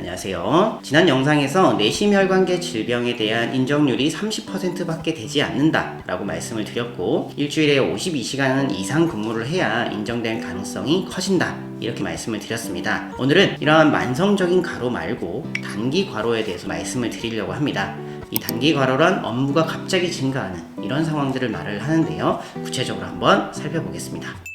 안녕하세요. 지난 영상에서 내심혈관계 질병에 대한 인정률이 30%밖에 되지 않는다 라고 말씀을 드렸고 일주일에 52시간 이상 근무를 해야 인정될 가능성이 커진다 이렇게 말씀을 드렸습니다. 오늘은 이러한 만성적인 과로 말고 단기 과로에 대해서 말씀을 드리려고 합니다. 이 단기 과로란 업무가 갑자기 증가하는 이런 상황들을 말을 하는데요. 구체적으로 한번 살펴보겠습니다.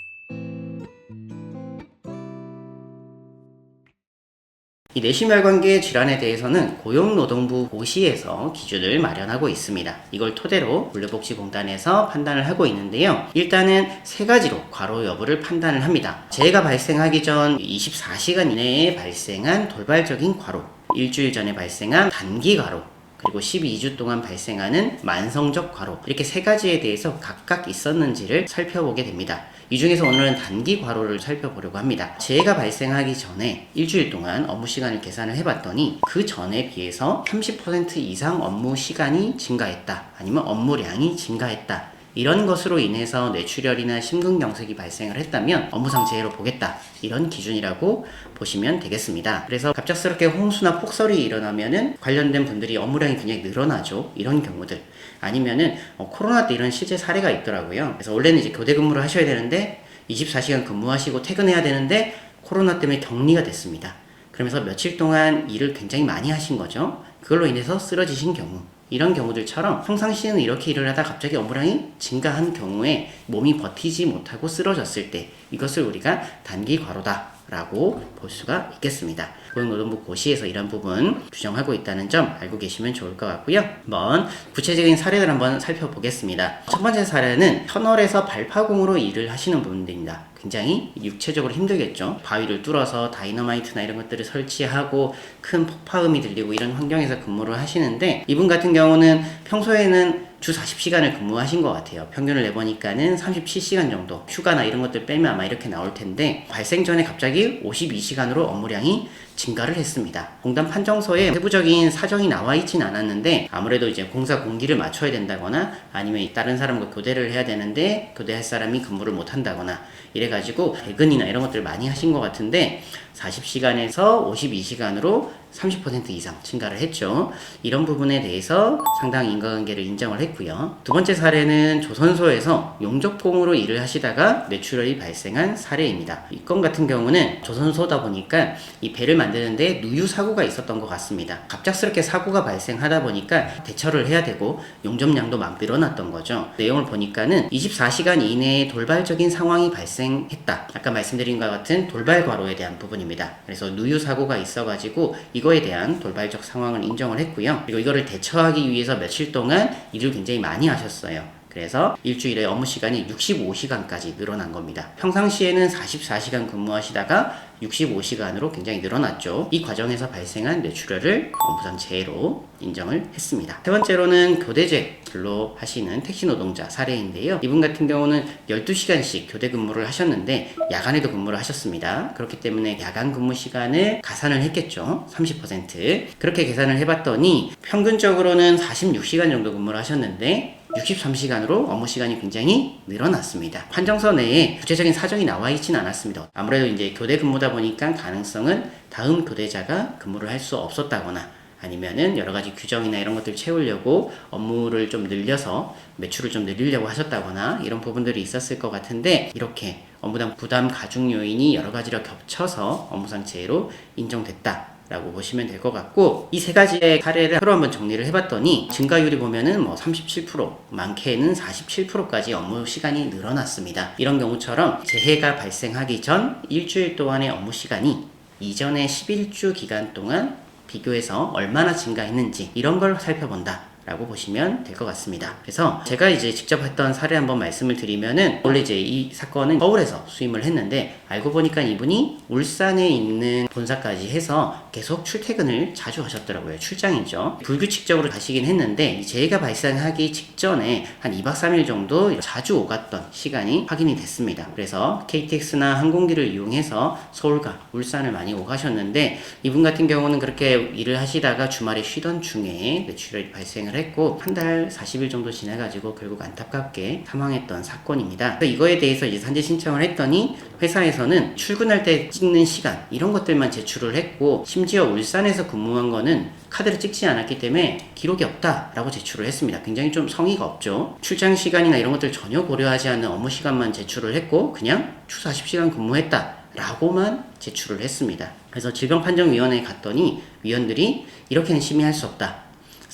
이 내심혈관계 질환에 대해서는 고용노동부 고시에서 기준을 마련하고 있습니다. 이걸 토대로 근로복지공단에서 판단을 하고 있는데요. 일단은 세 가지로 과로 여부를 판단을 합니다. 재해가 발생하기 전 24시간 이내에 발생한 돌발적인 과로, 일주일 전에 발생한 단기 과로, 그리고 12주 동안 발생하는 만성적 과로 이렇게 세 가지에 대해서 각각 있었는지를 살펴보게 됩니다. 이 중에서 오늘은 단기 과로를 살펴보려고 합니다. 재해가 발생하기 전에 일주일 동안 업무 시간을 계산을 해봤더니 그 전에 비해서 30% 이상 업무 시간이 증가했다. 아니면 업무량이 증가했다. 이런 것으로 인해서 뇌출혈이나 심근경색이 발생을 했다면 업무상 재해로 보겠다. 이런 기준이라고 보시면 되겠습니다. 그래서 갑작스럽게 홍수나 폭설이 일어나면은 관련된 분들이 업무량이 굉장히 늘어나죠. 이런 경우들. 아니면은 어, 코로나 때 이런 실제 사례가 있더라고요. 그래서 원래는 이제 교대 근무를 하셔야 되는데 24시간 근무하시고 퇴근해야 되는데 코로나 때문에 격리가 됐습니다. 그러면서 며칠 동안 일을 굉장히 많이 하신 거죠. 그걸로 인해서 쓰러지신 경우. 이런 경우들처럼 평상시에는 이렇게 일을 하다 갑자기 업무량이 증가한 경우에 몸이 버티지 못하고 쓰러졌을 때 이것을 우리가 단기 과로다 라고 볼 수가 있겠습니다. 고용노동부 고시에서 이런 부분 규정하고 있다는 점 알고 계시면 좋을 것 같고요. 한번 구체적인 사례를 한번 살펴보겠습니다. 첫 번째 사례는 터널에서 발파공으로 일을 하시는 분들입니다. 굉장히 육체적으로 힘들겠죠. 바위를 뚫어서 다이너마이트나 이런 것들을 설치하고 큰 폭파음이 들리고 이런 환경에서 근무를 하시는데 이분 같은 경우는 평소에는 주 40시간을 근무하신 것 같아요. 평균을 내보니까는 37시간 정도. 휴가나 이런 것들 빼면 아마 이렇게 나올 텐데, 발생 전에 갑자기 52시간으로 업무량이 증가를 했습니다. 공단 판정서에 세부적인 사정이 나와 있진 않았는데, 아무래도 이제 공사 공기를 맞춰야 된다거나, 아니면 다른 사람과 교대를 해야 되는데, 교대할 사람이 근무를 못 한다거나, 이래가지고, 배근이나 이런 것들을 많이 하신 것 같은데, 40시간에서 52시간으로 30% 이상 증가를 했죠. 이런 부분에 대해서 상당히 인과관계를 인정을 했고요. 두 번째 사례는 조선소에서 용접공으로 일을 하시다가 뇌출혈이 발생한 사례입니다. 이 건 같은 경우는 조선소다 보니까 이 배를 만드는데 누유 사고가 있었던 것 같습니다. 갑작스럽게 사고가 발생하다 보니까 대처를 해야 되고 용접량도 막 늘어났던 거죠. 내용을 보니까는 24시간 이내에 돌발적인 상황이 발생했다. 아까 말씀드린 것 같은 돌발 과로에 대한 부분입니다. 그래서 누유 사고가 있어가지고 이거에 대한 돌발적 상황을 인정을 했고요. 그리고 이거를 대처하기 위해서 며칠 동안 일을 굉장히 많이 하셨어요. 그래서 일주일에 업무 시간이 65시간까지 늘어난 겁니다. 평상시에는 44시간 근무하시다가 65시간으로 굉장히 늘어났죠. 이 과정에서 발생한 뇌출혈을 업무상 재해로 인정을 했습니다. 세 번째로는 교대제 근로하시는 택시 노동자 사례인데요. 이분 같은 경우는 12시간씩 교대 근무를 하셨는데 야간에도 근무를 하셨습니다. 그렇기 때문에 야간 근무 시간을 가산을 했겠죠. 30%. 그렇게 계산을 해봤더니 평균적으로는 46시간 정도 근무를 하셨는데 63시간으로 업무 시간이 굉장히 늘어났습니다. 판정서 내에 구체적인 사정이 나와 있진 않았습니다. 아무래도 이제 교대 근무다 보니까 가능성은 다음 교대자가 근무를 할 수 없었다거나 아니면은 여러 가지 규정이나 이런 것들을 채우려고 업무를 좀 늘려서 매출을 좀 늘리려고 하셨다거나 이런 부분들이 있었을 것 같은데 이렇게 업무당 부담 가중 요인이 여러 가지로 겹쳐서 업무상 재해로 인정됐다. 라고 보시면 될 것 같고 이 세 가지의 사례를 하루 한번 정리를 해봤더니 증가율이 보면은 뭐 37% 많게는 47%까지 업무 시간이 늘어났습니다. 이런 경우처럼 재해가 발생하기 전 일주일 동안의 업무 시간이 이전의 11주 기간 동안 비교해서 얼마나 증가했는지 이런 걸 살펴본다. 라고 보시면 될 것 같습니다. 그래서 제가 이제 직접 했던 사례 한번 말씀을 드리면은 원래 이제 이 사건은 서울에서 수임을 했는데 알고 보니까 이분이 울산에 있는 본사까지 해서 계속 출퇴근을 자주 하셨더라고요. 출장이죠. 불규칙적으로 가시긴 했는데 이 재해가 발생하기 직전에 한 2박 3일 정도 자주 오갔던 시간이 확인이 됐습니다. 그래서 KTX나 항공기를 이용해서 서울과 울산을 많이 오가셨는데 이분 같은 경우는 그렇게 일을 하시다가 주말에 쉬던 중에 뇌출혈이 발생을 했고 한 달 40일 정도 지나가지고 결국 안타깝게 사망했던 사건입니다. 이거에 대해서 이제 산재 신청을 했더니 회사에서는 출근할 때 찍는 시간 이런 것들만 제출을 했고 심지어 울산에서 근무한 거는 카드를 찍지 않았기 때문에 기록이 없다라고 제출을 했습니다. 굉장히 좀 성의가 없죠. 출장 시간이나 이런 것들 전혀 고려하지 않는 업무 시간만 제출을 했고 그냥 주 40시간 근무했다. 라고만 제출을 했습니다. 그래서 질병판정위원회에 갔더니 위원들이 이렇게는 심의할 수 없다.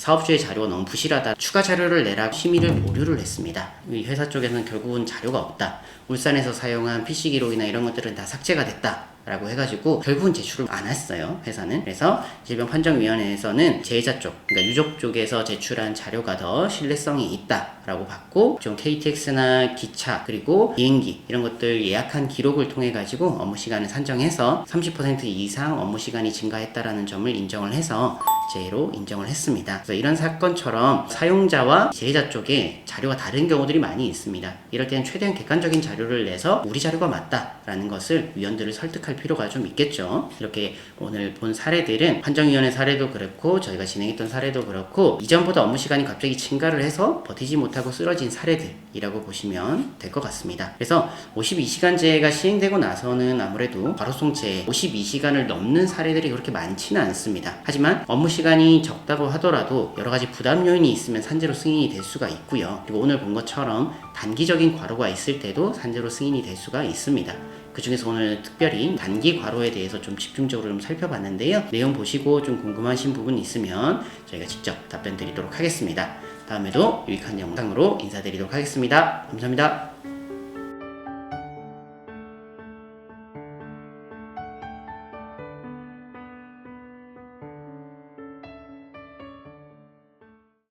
사업주의 자료가 너무 부실하다. 추가 자료를 내라 심의를 보류를 했습니다. 이 회사 쪽에서는 결국은 자료가 없다. 울산에서 사용한 PC 기록이나 이런 것들은 다 삭제가 됐다. 라고 해가지고 결국은 제출을 안 했어요 회사는 그래서 질병판정위원회에서는 제자 쪽 그러니까 유족 쪽에서 제출한 자료가 더 신뢰성이 있다 라고 봤고 좀 KTX나 기차 그리고 비행기 이런 것들 예약한 기록을 통해 가지고 업무 시간을 산정해서 30% 이상 업무 시간이 증가했다라는 점을 인정을 해서 제로 인정을 했습니다. 그래서 이런 사건처럼 사용자와 제자 쪽에 자료가 다른 경우들이 많이 있습니다. 이럴 때는 최대한 객관적인 자료를 내서 우리 자료가 맞다라는 것을 위원들을 설득할 필요가 좀 있겠죠. 이렇게 오늘 본 사례들은 판정위원회 사례도 그렇고 저희가 진행했던 사례도 그렇고 이전보다 업무 시간이 갑자기 증가를 해서 버티지 못하고 쓰러진 사례들이라고 보시면 될 것 같습니다. 그래서 52시간제가 시행되고 나서는 아무래도 과로송체 52시간을 넘는 사례들이 그렇게 많지는 않습니다. 하지만 업무 시간이 적다고 하더라도 여러 가지 부담 요인이 있으면 산재로 승인이 될 수가 있고요. 그리고 오늘 본 것처럼 단기적인 과로가 있을 때도 산재로 승인이 될 수가 있습니다. 그 중에서 오늘 특별히 단기 과로에 대해서 좀 집중적으로 좀 살펴봤는데요. 내용 보시고 좀 궁금하신 부분 있으면 저희가 직접 답변 드리도록 하겠습니다. 다음에도 유익한 영상으로 인사드리도록 하겠습니다. 감사합니다.